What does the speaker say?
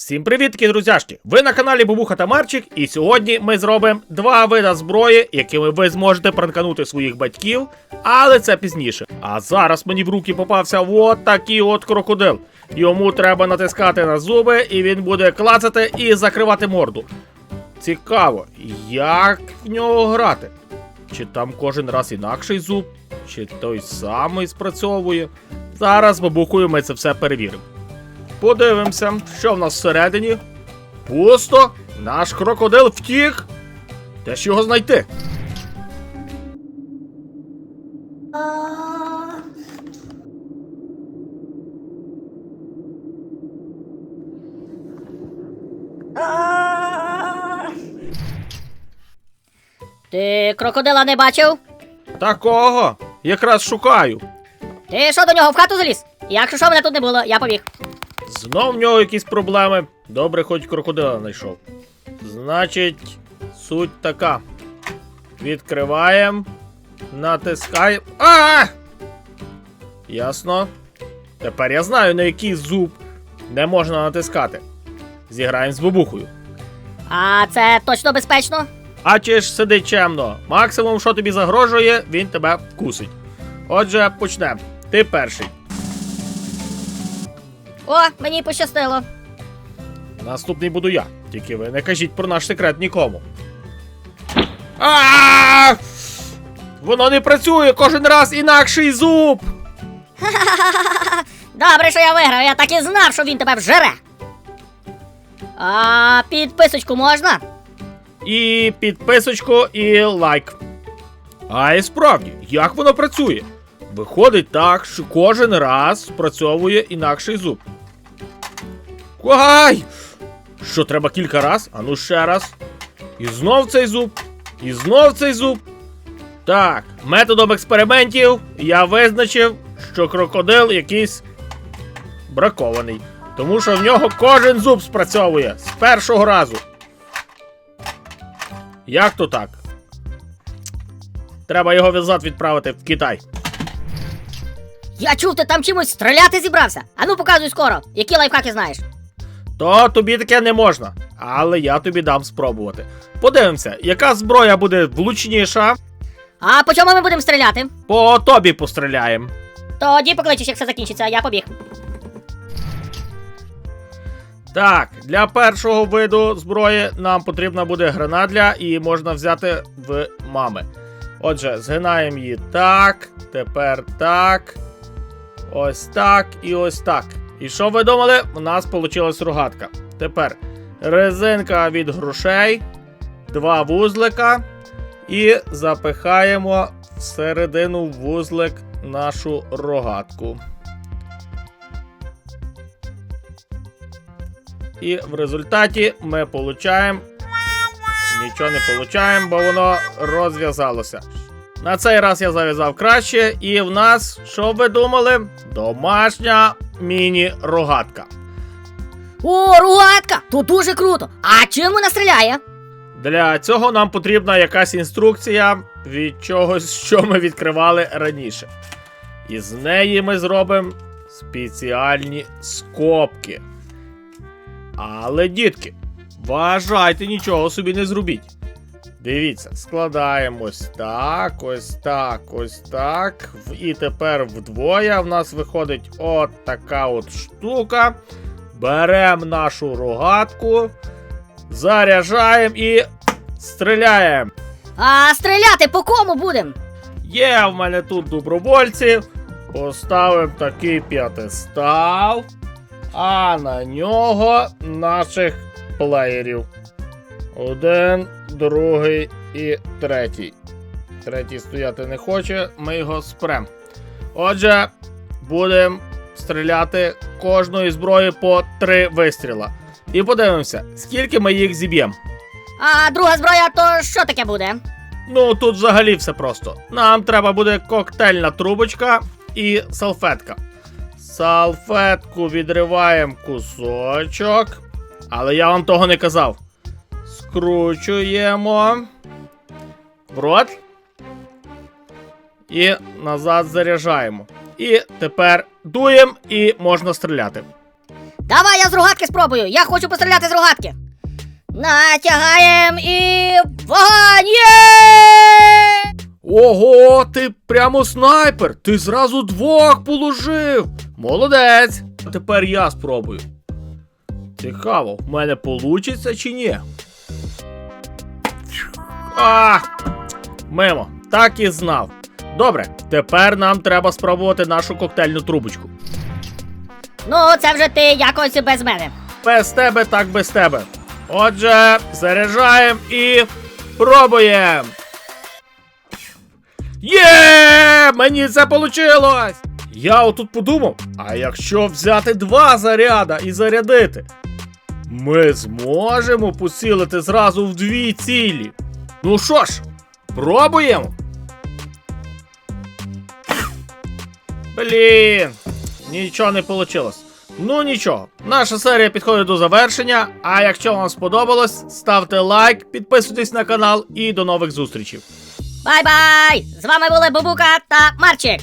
Всім привіт, друзяшки! Ви на каналі Бубуха та Марчик, і сьогодні ми зробимо два вида зброї, якими ви зможете пранканути своїх батьків, але це пізніше. А зараз мені в руки попався от такий от крокодил. Йому треба натискати на зуби, і він буде клацати і закривати морду. Цікаво, як в нього грати? Чи там кожен раз інакший зуб, чи той самий спрацьовує. Зараз бабукою ми це все перевіримо. Подивимося, що в нас всередині. Пусто. Наш крокодил втік. Де ж його знайти? Ти крокодила не бачив? Такого. Якраз шукаю. Ти що до нього в хату заліз? Якщо що мене тут не було, я побіг. Знов в нього якісь проблеми. Добре, хоч крокодила знайшов. Значить, суть така. Відкриваємо. Натискаємо. А! Ясно. Тепер я знаю, на який зуб не можна натискати. Зіграємо з бабухою. А це точно безпечно? А чи ж сиди чемно? Максимум, що тобі загрожує, він тебе вкусить. Отже, почнемо. Ти перший. О, мені пощастило. Наступний буду я. Тільки ви не кажіть про наш секрет нікому. А! Воно не працює кожен раз інакший зуб. Добре, що я виграв, я так і знав, що він тебе вжере. А підписочку можна? І підписочку, і лайк. А і справді, як воно працює? Виходить так, що кожен раз спрацьовує інакший зуб. Ай! Що треба кілька раз? А ну ще раз. І знов цей зуб. І знов цей зуб. Так, методом експериментів я визначив, що крокодил якийсь бракований. Тому що в нього кожен зуб спрацьовує з першого разу. Як то так? Треба його назад відправити в Китай. Я чув, ти там чимось стріляти зібрався. Ану показуй скоро, які лайфхаки знаєш. То тобі таке не можна, але я тобі дам спробувати. Подивимося, яка зброя буде влучніша, А по чому ми будемо стріляти? по тобі постріляємо. Тоді покличеш, як все закінчиться, я побіг. Так, для першого виду зброї нам потрібна буде гранатля і можна взяти в мами. Отже, згинаємо її так, тепер так. Ось так і ось так. І що ви думали? У нас вийшла рогатка. Тепер резинка від грошей, два вузлика. І запихаємо всередину вузлик нашу рогатку. І в результаті ми получаємо. Нічого не получаємо, бо воно розв'язалося. На цей раз я зав'язав краще, і в нас, що ви думали? Домашня міні-рогатка. О, ругатка! Тут дуже круто. А чим вона стріляє? Для цього нам потрібна якась інструкція від чогось, що ми відкривали раніше. І з неї ми зробимо спеціальні скобки. Але, дітки, вважайте, нічого собі не зробіть. Дивіться, складаємо ось так, ось так, ось так. І тепер вдвоє в нас виходить от така от штука. Беремо нашу рогатку, заряджаємо і стріляємо. А стріляти по кому будем? Є в мене тут добровольці. Поставимо такий п'ятистав, а на нього наших плеєрів. Один, другий і третій. Третій стояти не хоче, ми його спрем. Отже, будемо стріляти кожної зброї по три вистріла. І подивимося, скільки ми їх зіб'ємо. А друга зброя, то що таке буде? Ну, тут взагалі все просто. Нам треба буде коктейльна трубочка і салфетка. Салфетку відриваємо кусочок. Але я вам того не казав. Скручуємо. В рот. І назад заряджаємо. І тепер дуємо і можна стріляти. Давай я з рогатки спробую. Я хочу постріляти з рогатки. Натягаєм і вогонь! Є! Ого, ти прямо снайпер! Ти зразу двох положив! Молодець! Тепер я спробую. Цікаво, в мене получиться чи ні? А! Мимо, так і знав. Добре, тепер нам треба спробувати нашу коктейльну трубочку. Ну, це вже ти якось без мене. Без тебе, так без тебе. Отже, заряджаємо і пробуємо. Є! Мені це получилось! Я отут подумав, а якщо взяти два заряда і зарядити, ми зможемо поцілити зразу в дві цілі. Ну що ж, пробуємо. Блін, нічого не вийшло. Ну нічого, наша серія підходить до завершення. А якщо вам сподобалось, ставте лайк, підписуйтесь на канал і до нових зустрічей. Бай-бай! З вами були Бубука та Марчик.